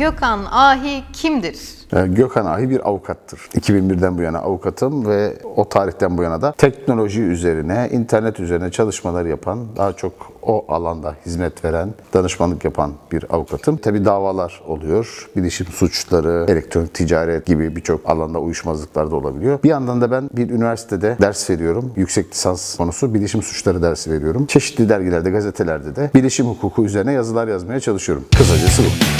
Gökhan Ahi kimdir? Ee, Gökhan Ahi bir avukattır. 2001'den bu yana avukatım ve o tarihten bu yana da teknoloji üzerine, internet üzerine çalışmalar yapan, daha çok o alanda hizmet veren, danışmanlık yapan bir avukatım. Tabii davalar oluyor. Bilişim suçları, elektronik ticaret gibi birçok alanda uyuşmazlıklar da olabiliyor. Bir yandan da ben bir üniversitede ders veriyorum. Yüksek lisans konusu bilişim suçları dersi veriyorum. Çeşitli dergilerde, gazetelerde de bilişim hukuku üzerine yazılar yazmaya çalışıyorum. Kısacası bu.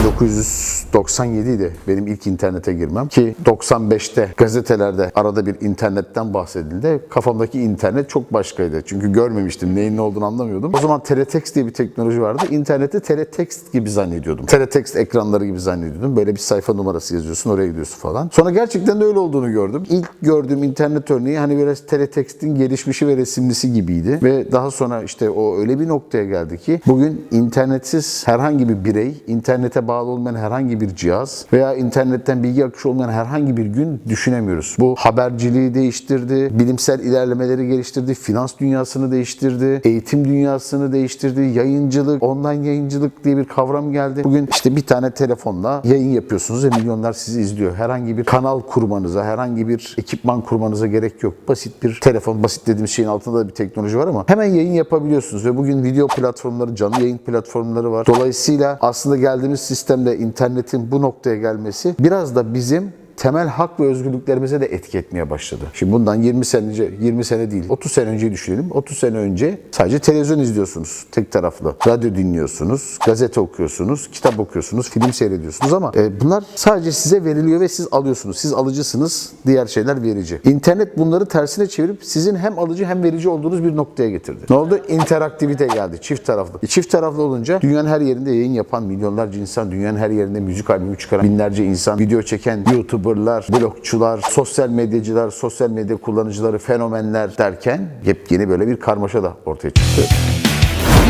1997 idi benim ilk internete girmem ki 95'te gazetelerde arada bir internetten bahsedildi. Kafamdaki internet çok başkaydı. Çünkü görmemiştim. Neyin ne olduğunu anlamıyordum. O zaman teletext diye bir teknoloji vardı. İnterneti teletext gibi zannediyordum. Teletext ekranları gibi zannediyordum. Böyle bir sayfa numarası yazıyorsun, oraya gidiyorsun falan. Sonra gerçekten de öyle olduğunu gördüm. İlk gördüğüm internet örneği hani biraz teletext'in gelişmişi ve resimlisi gibiydi. Ve daha sonra işte o öyle bir noktaya geldi ki bugün internetsiz herhangi bir birey, internete bağlı olmayan herhangi bir cihaz veya internetten bilgi akışı olmayan herhangi bir gün düşünemiyoruz. Bu haberciliği değiştirdi, bilimsel ilerlemeleri geliştirdi, finans dünyasını değiştirdi, eğitim dünyasını değiştirdi, yayıncılık, online yayıncılık diye bir kavram geldi. Bugün işte bir tane telefonla yayın yapıyorsunuz ve milyonlar sizi izliyor. Herhangi bir kanal kurmanıza, herhangi bir ekipman kurmanıza gerek yok. Basit bir telefon, basit dediğimiz şeyin altında da bir teknoloji var ama hemen yayın yapabiliyorsunuz ve bugün video platformları, canlı yayın platformları var. Dolayısıyla aslında geldiğimiz sistemde internetin bu noktaya gelmesi biraz da bizim temel hak ve özgürlüklerimize de etki etmeye başladı. Şimdi bundan 20 sene önce, 20 sene değil, 30 sene önceyi düşünelim. 30 sene önce sadece televizyon izliyorsunuz tek taraflı. Radyo dinliyorsunuz, gazete okuyorsunuz, kitap okuyorsunuz, film seyrediyorsunuz ama e, bunlar sadece size veriliyor ve siz alıyorsunuz. Siz alıcısınız, diğer şeyler verici. İnternet bunları tersine çevirip sizin hem alıcı hem verici olduğunuz bir noktaya getirdi. Ne oldu? İnteraktivite geldi, çift taraflı. E, çift taraflı olunca dünyanın her yerinde yayın yapan milyonlarca insan, dünyanın her yerinde müzik albümü çıkaran binlerce insan, video çeken YouTuber'lar, blogçular, sosyal medyacılar, sosyal medya kullanıcıları, fenomenler derken yepyeni böyle bir karmaşa da ortaya çıktı.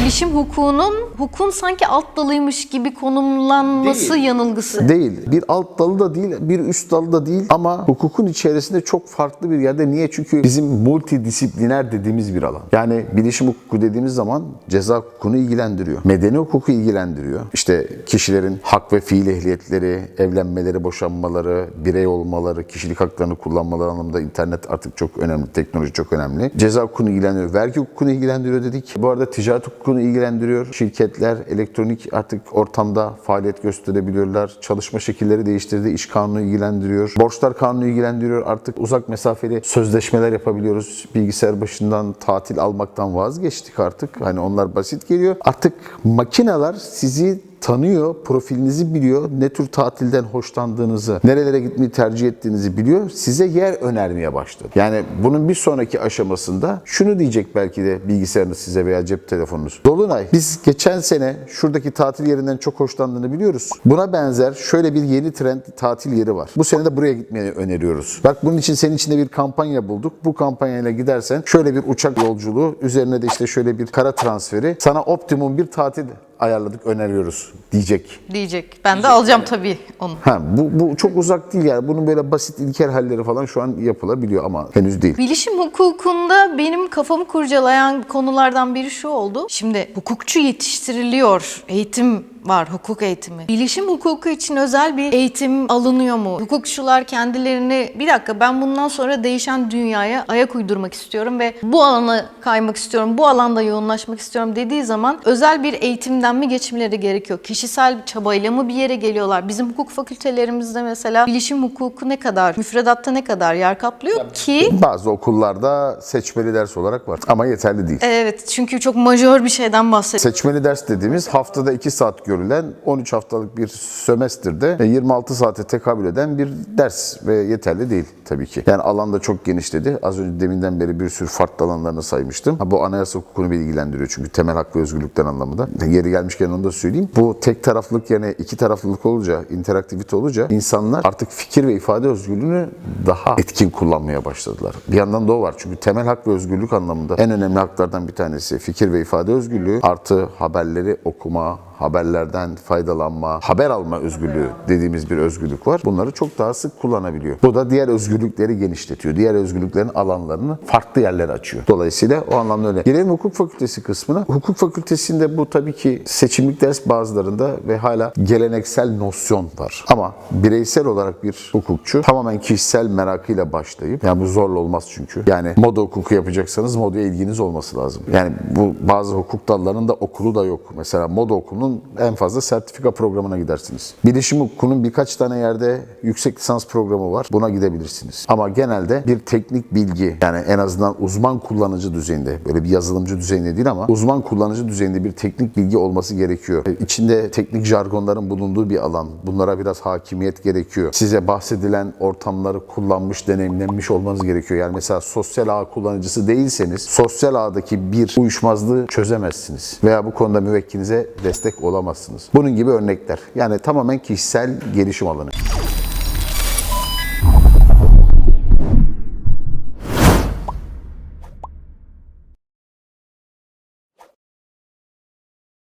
Bilişim hukukunun hukukun sanki alt dalıymış gibi konumlanması Değil. yanılgısı. Değil. Bir alt dalı da değil, bir üst dalı da değil ama hukukun içerisinde çok farklı bir yerde. Niye? Çünkü bizim multidisipliner dediğimiz bir alan. Yani bilişim hukuku dediğimiz zaman ceza hukukunu ilgilendiriyor. Medeni hukuku ilgilendiriyor. İşte kişilerin hak ve fiil ehliyetleri, evlenmeleri, boşanmaları, birey olmaları, kişilik haklarını kullanmaları anlamında internet artık çok önemli, teknoloji çok önemli. Ceza hukukunu ilgilendiriyor, vergi hukukunu ilgilendiriyor dedik. Bu arada ticaret hukukunu ilgilendiriyor. Şirketler elektronik artık ortamda faaliyet gösterebiliyorlar. Çalışma şekilleri değiştirdi. İş kanunu ilgilendiriyor. Borçlar kanunu ilgilendiriyor. Artık uzak mesafeli sözleşmeler yapabiliyoruz. Bilgisayar başından tatil almaktan vazgeçtik artık. Hani onlar basit geliyor. Artık makineler sizi tanıyor, profilinizi biliyor, ne tür tatilden hoşlandığınızı, nerelere gitmeyi tercih ettiğinizi biliyor, size yer önermeye başladı. Yani bunun bir sonraki aşamasında şunu diyecek belki de bilgisayarınız size veya cep telefonunuz. Dolunay, biz geçen sene şuradaki tatil yerinden çok hoşlandığını biliyoruz. Buna benzer şöyle bir yeni trend tatil yeri var. Bu sene de buraya gitmeyi öneriyoruz. Bak bunun için senin içinde bir kampanya bulduk. Bu kampanyayla gidersen şöyle bir uçak yolculuğu, üzerine de işte şöyle bir kara transferi, sana optimum bir tatil ayarladık, öneriyoruz diyecek. diyecek. Ben de alacağım tabii onu. Ha, bu, bu çok uzak değil yani. Bunun böyle basit ilkel halleri falan şu an yapılabiliyor ama henüz değil. Bilişim hukukunda benim kafamı kurcalayan konulardan biri şu oldu. Şimdi hukukçu yetiştiriliyor. Eğitim var, hukuk eğitimi. Bilişim hukuku için özel bir eğitim alınıyor mu? Hukukçular kendilerini bir dakika ben bundan sonra değişen dünyaya ayak uydurmak istiyorum ve bu alana kaymak istiyorum, bu alanda yoğunlaşmak istiyorum dediği zaman özel bir eğitimden mi geçmeleri gerekiyor? Kişisel çabayla mı bir yere geliyorlar? Bizim hukuk fakültelerimizde mesela bilişim hukuku ne kadar, müfredatta ne kadar yer kaplıyor ki Bazı okullarda seçmeli ders olarak var ama yeterli değil. Evet çünkü çok majör bir şeyden bahsediyoruz. Seçmeli ders dediğimiz haftada 2 saat görülen 13 haftalık bir sömestrde 26 saate tekabül eden bir ders ve yeterli değil tabii ki. Yani alan da çok genişledi. Az önce deminden beri bir sürü farklı alanlarını saymıştım. Ha, bu anayasa hukukunu bilgilendiriyor çünkü temel hak ve özgürlükler anlamında. Yeri gelmişken onu da söyleyeyim. Bu tek taraflılık yerine iki taraflılık olunca, interaktivite olunca insanlar artık fikir ve ifade özgürlüğünü daha etkin kullanmaya başladılar. Bir yandan da o var. Çünkü temel hak ve özgürlük anlamında en önemli haklardan bir tanesi fikir ve ifade özgürlüğü artı haberleri okuma, haberler haberlerden faydalanma, haber alma özgürlüğü dediğimiz bir özgürlük var. Bunları çok daha sık kullanabiliyor. Bu da diğer özgürlükleri genişletiyor. Diğer özgürlüklerin alanlarını farklı yerlere açıyor. Dolayısıyla o anlamda öyle. Gelelim hukuk fakültesi kısmına. Hukuk fakültesinde bu tabii ki seçimlik ders bazılarında ve hala geleneksel nosyon var. Ama bireysel olarak bir hukukçu tamamen kişisel merakıyla başlayıp yani bu zorla olmaz çünkü. Yani moda hukuku yapacaksanız modaya ilginiz olması lazım. Yani bu bazı hukuk dallarının da okulu da yok. Mesela moda okulunun en fazla sertifika programına gidersiniz. Bilişim hukukunun birkaç tane yerde yüksek lisans programı var. Buna gidebilirsiniz. Ama genelde bir teknik bilgi yani en azından uzman kullanıcı düzeyinde böyle bir yazılımcı düzeyinde değil ama uzman kullanıcı düzeyinde bir teknik bilgi olması gerekiyor. E, İçinde teknik jargonların bulunduğu bir alan. Bunlara biraz hakimiyet gerekiyor. Size bahsedilen ortamları kullanmış, deneyimlenmiş olmanız gerekiyor. Yani mesela sosyal ağ kullanıcısı değilseniz sosyal ağdaki bir uyuşmazlığı çözemezsiniz. Veya bu konuda müvekkilinize destek olamazsınız. Bunun gibi örnekler. Yani tamamen kişisel gelişim alanı.